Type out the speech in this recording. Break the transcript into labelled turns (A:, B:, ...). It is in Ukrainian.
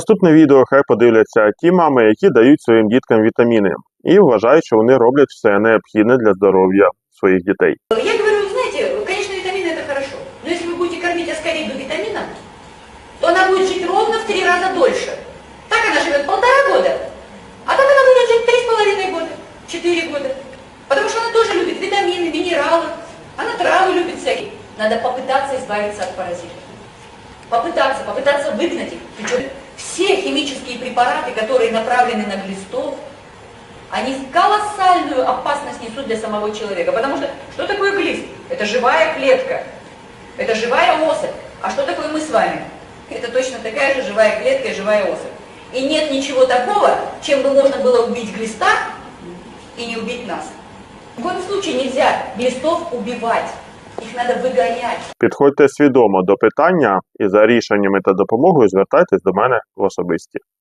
A: Наступне відео хай подивляться ті мами, які дають своїм діткам вітаміни і вважають, що вони роблять все необхідне для здоров'я своїх дітей.
B: Я говорю, знаете, конечно, витамины это хорошо, но если вы будете кормить аскариду витамином, то она будет жить ровно в три раза дольше. Так она живет полтора года, а так она будет жить три с половиной года, четыре года. Потому что она тоже любит витамины, минералы, она травы любит всякие. Надо попытаться избавиться от паразитов. Попытаться, попытаться выгнать их. Все химические препараты, которые направлены на глистов, они колоссальную опасность несут для самого человека. Потому что что такое глист? Это живая клетка, это живая особь. А что такое мы с вами? Это точно такая же живая клетка и живая особь. И нет ничего такого, чем бы можно было убить глиста и не убить нас. В коем случае нельзя глистов убивать, их треба виганяти.
A: Підходьте свідомо до питання і за рішеннями та допомогою звертайтесь до мене в особисті.